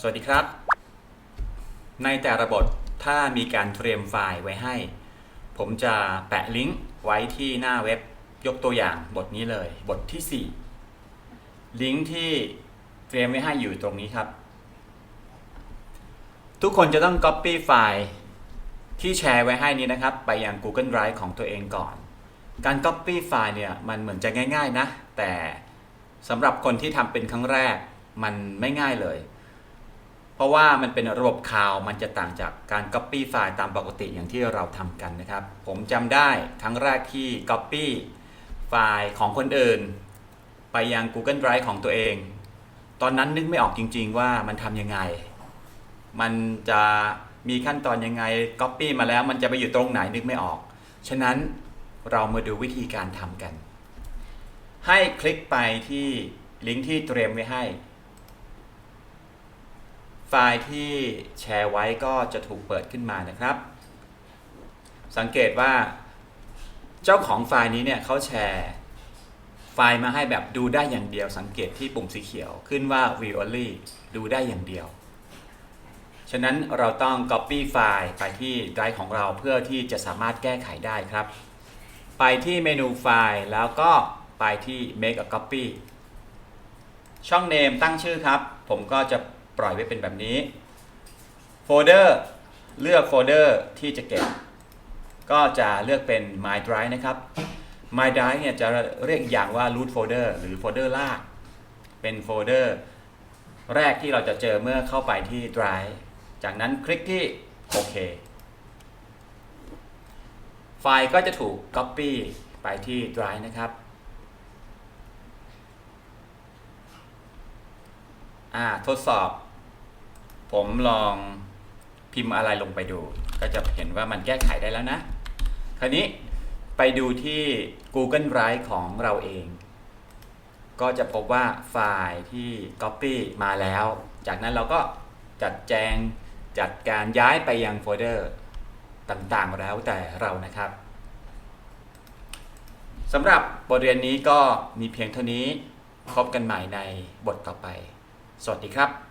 สวัสดีครับ ในแต่ละบทถ้ามีการเตรียมไฟล์ไว้ให้ ผมจะแปะลิงก์ไว้ที่หน้าเว็บยกตัวอย่างบทนี้เลย บทที่ 4 ลิงก์ที่เตรียมไว้ให้อยู่ตรงนี้ครับ ทุกคนจะต้อง Copy ไฟล์ที่แชร์ไว้ให้นี้นะครับ ไปยัง Google Drive ของตัวเองก่อน การ Copy ไฟล์เนี่ยมันเหมือนจะง่าย ๆนะ แต่สำหรับคนที่ทำเป็นครั้งแรกมันไม่ง่ายเลย เพราะว่ามันเป็นระบบคลาวมันจะต่างจากการ Copy ไฟล์ตามปกติอย่างที่เราทำกันนะครับ ผมจำได้ครั้งแรกที่ Copy ไฟล์ของคนอื่น ไปยัง Google Drive ของตัวเอง ตอนนั้นนึกไม่ออกจริง ๆ ว่ามันทำยังไง มันจะมีขั้นตอนยังไง Copy มาแล้วมันจะไปอยู่ตรงไหนนึกไม่ออก ฉะนั้นเรามาดูวิธีการทำกัน ให้คลิกไปที่ลิงก์ที่เตรียมไว้ให้ ไฟล์ที่แชร์ไว้ก็จะถูกเปิดขึ้นมานะครับ สังเกตว่า เจ้าของไฟล์นี้เนี่ยเขาแชร์ไฟล์มาให้แบบดูได้อย่างเดียว สังเกตที่ปุ่มสีเขียวขึ้นว่า view only ดูได้อย่างเดียว ฉะนั้นเราต้อง copy ไฟล์ไปที่ drive ของเราเพื่อที่จะสามารถแก้ไขได้ครับ ไปที่เมนูไฟล์แล้วก็ไปที่ make a copy ช่อง name ตั้งชื่อครับ ผมก็จะ ปล่อยไว้เป็นแบบนี้โฟลเดอร์เลือกโฟลเดอร์ที่จะเก็บ ก็จะเลือกเป็น my drive นะครับ my drive เนี่ยจะเรียกอย่างว่า root folder หรือโฟลเดอร์ลาก เป็นโฟลเดอร์แรกที่เราจะเจอเมื่อเข้าไปที่ drive จากนั้นคลิกที่โอเค ไฟล์ก็จะถูก copy ไปที่ drive นะครับอ่าทดสอบ ผมลองพิมพ์อะไรลงไปดู ก็จะเห็นว่ามันแก้ไขได้แล้วนะ คราวนี้ไปดูที่ Google Drive ของเราเอง ก็จะพบว่าไฟล์ที่ Copy มาแล้ว จากนั้นเราก็จัดแจงจัดการย้ายไปยังโฟลเดอร์ต่างๆแล้วแต่เรานะครับสำหรับบทเรียนนี้ก็มีเพียงเท่านี้พบกันใหม่ในบทต่อไป สวัสดีครับ